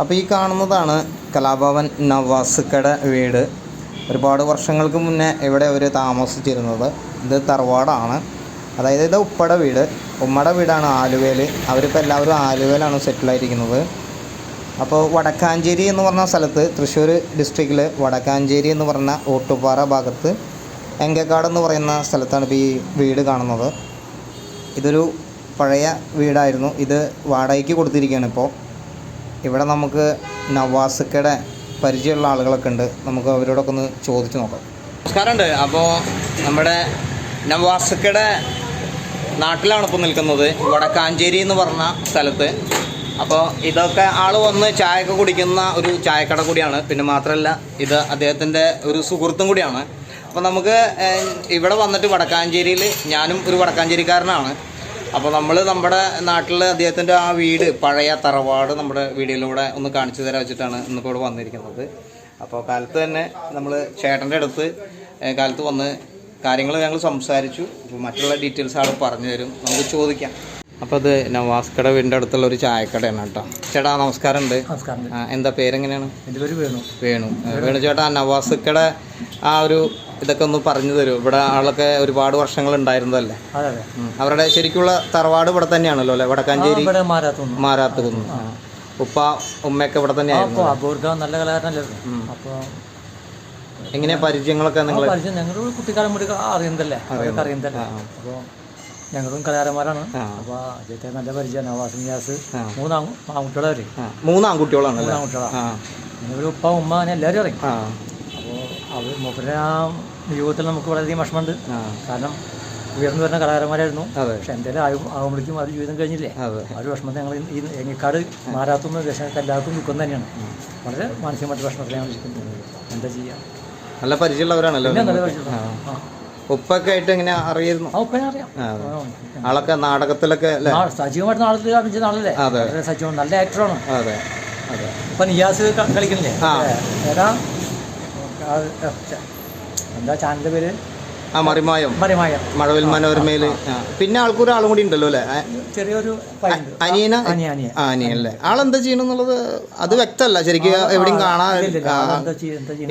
അപ്പോൾ ഈ കാണുന്നതാണ് കലാഭവൻ നവാസുക്കട വീട്. ഒരുപാട് വർഷങ്ങൾക്ക് മുന്നേ ഇവിടെ അവർ താമസിച്ചിരുന്നത്. ഇത് തറവാടാണ്. അതായത് ഇത് ഉപ്പട വീട്. ഉമ്മയുടെ വീടാണ് ആലുവയിൽ അവരിപ്പോൾ എല്ലാവരും ആലുവയിലാണ് സെറ്റിലായിരിക്കുന്നത് അപ്പോൾ വടക്കാഞ്ചേരി എന്ന് പറഞ്ഞ സ്ഥലത്ത് തൃശ്ശൂർ ഡിസ്ട്രിക്റ്റിൽ വടക്കാഞ്ചേരി എന്ന് പറഞ്ഞ ഓട്ടുപാറ ഭാഗത്ത് എങ്കക്കാട് എന്ന് പറയുന്ന സ്ഥലത്താണ് ഇപ്പോൾ ഈ വീട് കാണുന്നത്. ഇതൊരു പഴയ വീടായിരുന്നു. ഇത് വാടകയ്ക്ക് കൊടുത്തിരിക്കുകയാണ് ഇപ്പോൾ ഇവിടെ നമുക്ക് നവാസുക്കയുടെ പരിചയമുള്ള ആളുകളൊക്കെ ഉണ്ട്. നമുക്ക് അവരോടൊക്കെ ഒന്ന് ചോദിച്ചു നോക്കാം. നമസ്കാരമുണ്ട്. അപ്പോൾ നമ്മുടെ നവാസുക്കയുടെ നാട്ടിലാണ് ഇപ്പോൾ നിൽക്കുന്നത്. വടക്കാഞ്ചേരി എന്ന് പറഞ്ഞ സ്ഥലത്ത്. അപ്പോൾ ഇതൊക്കെ ആൾ വന്ന് ചായയൊക്കെ കുടിക്കുന്ന ഒരു ചായക്കട കൂടിയാണ്. പിന്നെ മാത്രമല്ല ഇത് അദ്ദേഹത്തിന്റെ ഒരു സുഹൃത്തും കൂടിയാണ്. അപ്പോൾ നമുക്ക് ഇവിടെ വന്നിട്ട് വടക്കാഞ്ചേരിയിൽ ഞാനും ഒരു വടക്കാഞ്ചേരിക്കാരനാണ്. അപ്പോൾ നമ്മൾ നമ്മുടെ നാട്ടിൽ അദ്ദേഹത്തിന്റെ ആ വീട് പഴയ തറവാട് നമ്മുടെ വീഡിയോയിലൂടെ ഒന്ന് കാണിച്ചു തരാൻ വെച്ചിട്ടാണ് ഇന്നിപ്പോൾ ഇവിടെ വന്നിരിക്കുന്നത്. അപ്പോൾ കാലത്ത് തന്നെ നമ്മൾ ചേട്ടന്റെ അടുത്ത് കാലത്ത് വന്ന് കാര്യങ്ങൾ ഞങ്ങൾ സംസാരിച്ചു. അപ്പോൾ മറ്റുള്ള ഡീറ്റെയിൽസ് ആണ് പറഞ്ഞു തരും. നമുക്ക് ചോദിക്കാം. അപ്പോൾ അത് നവാസ്കട വീടിന്റെ അടുത്തുള്ള ഒരു ചായക്കടയാണ് കേട്ടോ. ചേട്ടാ നമസ്കാരമുണ്ട്. എന്താ പേരെങ്ങനെയാണ്? എന്റെ പേര് വേണു. വേണു. വേണു ചേട്ടാ നവാസുക്കട ആ ഒരു ഇതൊക്കെ ഒന്ന് പറഞ്ഞു തരും. ഇവിടെ ആളൊക്കെ ഒരുപാട് വർഷങ്ങൾ ഉണ്ടായിരുന്നതല്ലേ അതെ. അതെ അവരുടെ ശരിക്കുള്ള തറവാട് ഇവിടെ തന്നെയാണല്ലോ അല്ലേ? വടക്കാഞ്ചേരി മാരാത്ത് കുന്ന് ഉപ്പ ഉമ്മയൊക്കെ ഇവിടെ തന്നെയായിരുന്നു അബൂർക്ക നല്ല കലാകാരനല്ലായിരുന്നു. അപ്പോൾ എങ്ങനെയാ പരിചയങ്ങളൊക്കെ നിങ്ങൾ പരിചയം ഞങ്ങൾ കുട്ടിക്കാലം മുടി അറിയുന്നതല്ലേ? അവർക്ക് അറിയുന്നതല്ലേ? അപ്പോൾ ഞങ്ങളും കലാകാരന്മാരാണ്. അപ്പോൾ അദ്ദേഹത്തെ നല്ല പരിചയമാണ്. നവാസ് നിയാസ് മൂന്ന് ആൺ- ആൺകുട്ടികളവര് മൂന്ന് ആൺകുട്ടികളാണല്ലേ? മൂന്ന് ആൺകുട്ടികളാണ് ഉപ്പ ഉമ്മ അങ്ങനെ എല്ലാവരും അറിയും അവർ മൂപ്പരുടെ ആ ജീവിതത്തിൽ നമുക്ക് വളരെയധികം വിഷമമുണ്ട്. കാരണം ഉയർന്നു വരുന്ന കലാകാരന്മാരായിരുന്നു. പക്ഷെ എന്തായാലും ആയു ആകുമ്പോഴേക്കും അത് ജീവിതം കഴിഞ്ഞില്ലേ? ആ ഒരു വിഷമത്തെ ഞങ്ങൾ ഈ എങ്ങിക്കാട് മാറാത്തുന്ന ദേശങ്ങൾക്ക് എല്ലാവർക്കും ദുഃഖം തന്നെയാണ്. വളരെ മാനസികമായിട്ട് വിഷമത്തിലാണ് ഇരിക്കുന്നത്. എന്താ ചെയ്യുക നല്ല പരിചയമുള്ളവരാണല്ലോ. ഉപ്പൊക്കെ ആയിട്ട് എങ്ങനെ അറിയായിരുന്നു. ആളൊക്കെ നാടകത്തിലൊക്കെ സജീവമായിട്ട് നാടകത്തിൽ അഭിനയിച്ച അതെ. വളരെ സജീവം നല്ല ആക്ടറാണ് അതെ. അതെ. ഇപ്പൊ നിയാസ് ക- കളിക്കുന്നില്ലേ? ഏതാ? എന്താ ചാനലിന്റെ പേര്? ആ മറിമായം. മറിമായ. മഴവിൽ മനോരമയിൽ. പിന്നെ ആൾക്കൊരു ആളും കൂടി ഉണ്ടല്ലോ അല്ലേ? ചെറിയൊരു. അനിയന? അനിയ അനിയ ആ അനിയല്ലേ ആളെന്താ ചെയ്യണെന്നുള്ളത് അത് വ്യക്തമല്ല. ശരിക്കും എവിടെയും കാണാൻ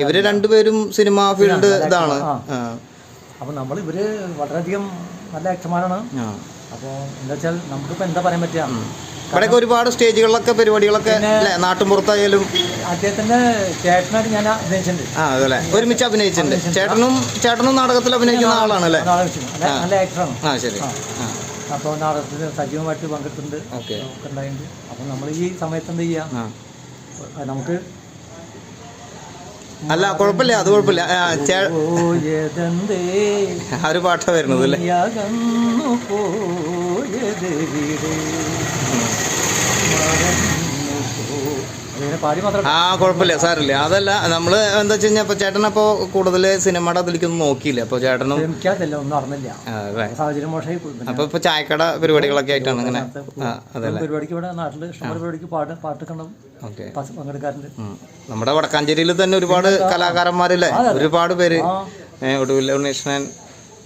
ഇവർ രണ്ടുപേരും സിനിമ ഫീൽഡ് ഇതാണ്. അപ്പൊ നമ്മൾ ഇവർ വളരെയധികം നല്ല ആക്ടർമാരാണ്. അപ്പോൾ എന്താ വെച്ചാൽ നമുക്കിപ്പോൾ എന്താ പറയാൻ പറ്റുക? ഇവിടെയൊക്കെ ഒരുപാട് സ്റ്റേജുകളിലൊക്കെ പരിപാടികളൊക്കെ നാട്ടുമ്പുറത്തായാലും അദ്ദേഹത്തിന്റെ ചേട്ടനായിട്ട് ഞാൻ അഭിനയിച്ചിട്ടുണ്ട്. ആ അതല്ലേ? ഒരുമിച്ച് അഭിനയിച്ചിട്ടുണ്ട്. ചേട്ടനും ചേട്ടനും നാടകത്തിൽ അഭിനയിക്കുന്ന ആളാണ് അല്ലേ? നല്ല ആക്ടറാണ് ആ ശരി. അപ്പോൾ നാടകത്തിൽ സജീവമായിട്ട് പങ്കെടുത്തിട്ടുണ്ട്. ഓക്കെ. ഒക്കെ ഉണ്ടായിട്ടുണ്ട് അപ്പോൾ നമ്മൾ ഈ സമയത്ത് എന്താ ചെയ്യുക നമുക്ക് അല്ല കുഴപ്പമില്ല അത് കുഴപ്പമില്ല. ആ, ഒരു പാട്ടാ വരുന്നത് അല്ലേ? പോയത് ആ കുഴപ്പമില്ല. സാറില്ല അതല്ല നമ്മൾ എന്താ വെച്ച് കഴിഞ്ഞാൽ ഇപ്പോൾ ചേട്ടനപ്പോൾ കൂടുതൽ സിനിമയുടെ അതിലേക്കൊന്നും നോക്കിയില്ല. അപ്പോൾ ചേട്ടനും അപ്പൊ ഒന്നും സാഹചര്യം മോശമായി അപ്പോൾ ഇപ്പോൾ ചായക്കട പരിപാടികളൊക്കെ ആയിട്ടാണ് അങ്ങനെ ആ അതല്ലേ. പരിപാടിക്ക് ഇവിടെ നാട്ടിൽ ഇഷ്ടംപോലെ പരിപാടിക്ക് പാട്ട് പാട്ട് കണ്ടും. ഓക്കെ. പങ്കെടുക്കാറുണ്ട്. നമ്മുടെ വടക്കാഞ്ചേരിയിൽ തന്നെ ഒരുപാട് കലാകാരന്മാരില്ലേ? ഒരുപാട് പേര്. ഒടുവിൽ ഉണ്ണീഷ്ണൻ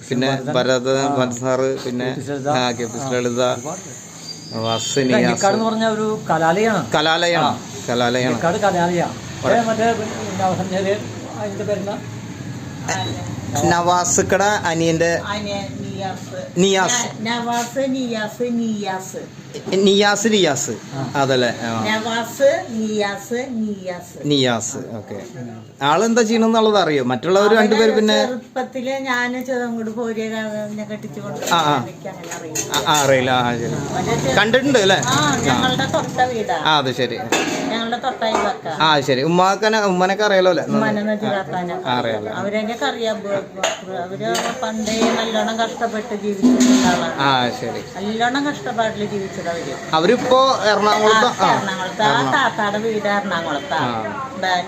പിന്നെ ഭരത് സാറ് പിന്നെ കെ പി ലളിത. കലാലയാണ്. കലാലയാണ്. കലാലയാണ് മറ്റേ പേരുന്ന നവാസുക്കട അനിയന്റെ നിയാസ്. നവാസ് നിയാസ് നിയാസ്. നിയാസ് നിയാസ്. അതല്ലേ? നവാസ് നിയാസ് നിയാസ്. നിയാസ് ഓക്കെ. ആളെന്താ ചെയ്യണമെന്നുള്ളത് അറിയോ? മറ്റുള്ളവർ രണ്ടുപേർ പിന്നെ ചെറുപ്പത്തിൽ ഞാൻ അങ്ങോട്ട് പോരിയ കെട്ടിച്ചുകൊണ്ട് ആ, ആ. അറിയില്ല. ആ, ശരി. കണ്ടിട്ടുണ്ട് അല്ലേ? ആ ഞങ്ങളുടെ വീടാ. ആ അത് ശരി. ഞങ്ങളുടെ തൊട്ടായി വെക്ക ആ ശരി. ഉമ്മാക്കനെ ഉമ്മനൊക്കെ അറിയാലോ അല്ലേ? അറിയാലോ. അവരെന്നൊക്കെ അറിയാം. അവർ പണ്ടേ നല്ലോണം കഷ്ടപ്പെട്ട് ജീവിച്ചിട്ടുള്ള ആ ശരി. നല്ലോണം കഷ്ടപ്പാടിൽ ജീവിച്ചത് അവർ അവരിപ്പോ എറണാകുളത്ത് എറണാകുളത്ത്. ആ താത്താടെ വീട് എറണാകുളത്താണ്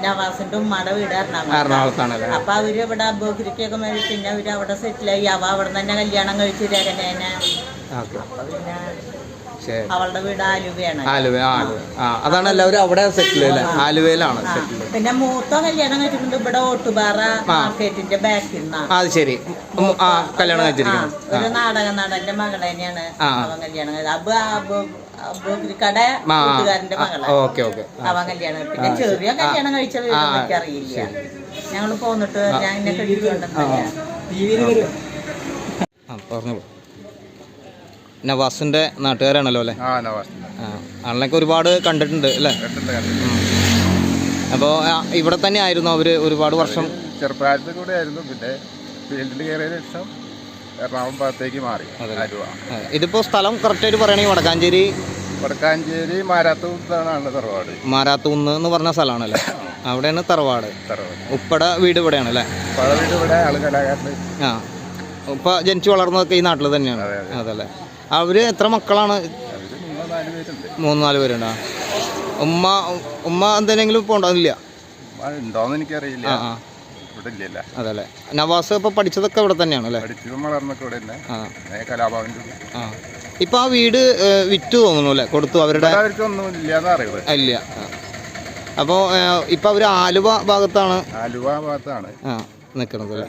നവാസിന്റെ ഉമ്മയുടെ വീട് എറണാകുളത്താണ് അപ്പൊ അവർ ഇവിടെ അബോഗിരിക്കൊക്കെ മേടിച്ച് പിന്നെ അവർ അവിടെ സെറ്റിലായി അവ അവിടെ തന്നെ കല്യാണം കഴിച്ചു രകനേനെ അപ്പൊ പിന്നെ അവളുടെ വീട് ആലുവയാണ് ആലുവ ആ അതാണ് എല്ലാവരും അവിടെ സെറ്റിൽ അല്ലേ ആലുവയിലാണ് സെറ്റിൽ പിന്നെ മൂത്ത കല്യാണം കഴിച്ചിട്ടുണ്ട് ഇവിടെ ഓട്ടുപാറ മാർക്കറ്റിന്റെ ബാക്കിൽ അത് ശരി ആ കല്യാണം കഴിച്ചിരിക്കണം ഒരു നാടക നടന്റെ മകളെ തന്നെയാണ്. അവൻ കല്യാണം കഴിച്ചത് കട ആ കൂട്ടുകാരന്റെ മകളാ ഓക്കെ ഓക്കെ അവൻ കല്യാണം പിന്നെ ചെറിയ കല്യാണം എനിക്കറിയില്ല ഞങ്ങൾ പോന്നിട്ട് ഞാൻ എന്നെ കെട്ടിക്കൊണ്ടെന്നല്ല ആ പറഞ്ഞോളൂ നവാസിന്റെ നാട്ടുകാരാണല്ലോ അല്ലേ? ആ നവാസ് ആ ആളിനൊക്കെ ഒരുപാട് കണ്ടിട്ടുണ്ട് അല്ലേ? കണ്ടിട്ടുണ്ട് കണ്ടിട്ടുണ്ട്. അപ്പോൾ ഇവിടെ തന്നെ ആയിരുന്നു അവർ ഒരുപാട് വർഷം? ചെറുപ്പകാലത്ത് കൂടെ ആയിരുന്നു. പിന്നെ ഫീൽഡിൽ കയറിയ ശേഷം എറണാകുളം ഭാഗത്തേക്ക് മാറി ആലുവ. ആ, ഇതിപ്പോൾ സ്ഥലം കറക്റ്റായിട്ട് പറയുകയാണെങ്കിൽ വടക്കാഞ്ചേരി? വടക്കാഞ്ചേരി മാരാത്തൂർത്താണ് തറവാട്. മാരാത്തുന്ന് എന്ന് പറഞ്ഞ സ്ഥലമാണല്ലേ? അവിടെയാണ് തറവാട്. തറവാട്. ഉപ്പട വീട് ഇവിടെയാണ് അല്ലേ? പഴ വീട് ഇവിടെ ആൾ കലാകാരൻ ആ. ഉപ്പ ജനിച്ചു വളർന്നതൊക്കെ ഈ നാട്ടിൽ തന്നെയാണ്. അതല്ലേ? അവർ എത്ര മക്കളാണ്? മൂന്നാൽ മൂന്നോ നാല് പേരുണ്ടോ? ഉമ്മ ഉമ്മ എന്തെങ്കിലും ഇപ്പോൾ ഉണ്ടോന്ന് എനിക്കറിയില്ല. അതല്ലേ. നവാസ് ഇപ്പൊ പഠിച്ചതൊക്കെ ഇവിടെ തന്നെയാണ് അല്ലേ തന്നെ. ആ. വീട് വിറ്റ് തോന്നുന്നു അല്ലേ? കൊടുത്തു അവരുടെ ഇല്ല. അപ്പോൾ ഇപ്പൊ അവർ ആലുവ ഭാഗത്താണ്? ആലുവ ഭാഗത്താണ്. തന്നെ.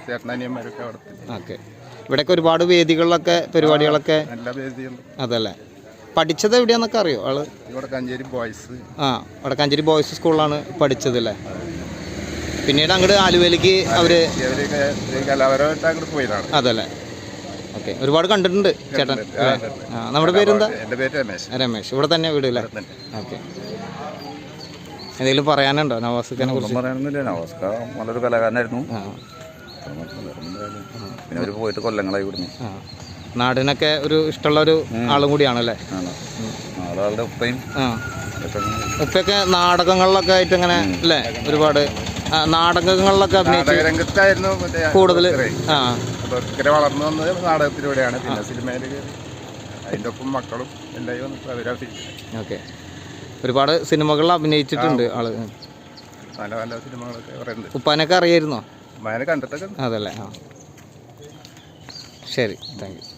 ഓക്കെ. ഇവിടെയൊക്കെ ഒരുപാട് വേദികളിലൊക്കെ പരിപാടികളൊക്കെ അതല്ലേ? പഠിച്ചത് എവിടെയാന്നൊക്കെ അറിയോ ആൾ? വടക്കാഞ്ചേരി ബോയ്സ്. ആ വടക്കാഞ്ചേരി ബോയ്സ് സ്കൂളിലാണ് പഠിച്ചത് അല്ലേ? പിന്നീട് അങ്ങോട്ട് ആലുവയിലേക്ക് അവർ അതല്ലേ? ഓക്കെ. ഒരുപാട് കണ്ടിട്ടുണ്ട് ചേട്ടൻ നമ്മുടെ പേരെന്താ? രമേശ്. ഇവിടെ തന്നെ വീട് അല്ലേ. ഓക്കെ. എന്തെങ്കിലും പറയാനുണ്ടോ നവാസുഖിനെ കുറിച്ച്? പറയാനൊന്നുമില്ല. നമസ്ക നല്ലൊരു കലാകാരനായിരുന്നു. പിന്നെ അവർ പോയിട്ട് കൊല്ലങ്ങളായി ഇവിടുന്ന്. നാടിനൊക്കെ ഒരു ഇഷ്ടമുള്ള ഒരു ആളും കൂടിയാണല്ലേ? ആളുകളുടെ ഉപ്പയും ഉപ്പയൊക്കെ നാടകങ്ങളിലൊക്കെ ആയിട്ട് ഇങ്ങനെ അല്ലേ? ഒരുപാട്. നാടകങ്ങളിലൊക്കെ അഭിനയിച്ചു നാടകരംഗത്തായിരുന്നു മറ്റേ കൂടുതൽ ആ. വളർന്നു വന്നത് നാടകത്തിലൂടെയാണ്. പിന്നെ സിനിമയിൽ അതിന്റെ ഒപ്പം മക്കളും എല്ലാവരും വന്നിട്ട് അവരാ ഓക്കെ. ഒരുപാട് സിനിമകളിൽ അഭിനയിച്ചിട്ടുണ്ട് ആൾ. നല്ല നല്ല സിനിമകളൊക്കെ ഉപ്പാനൊക്കെ അറിയായിരുന്നോ. അതല്ലേ? ആ. ശരി താങ്ക് യു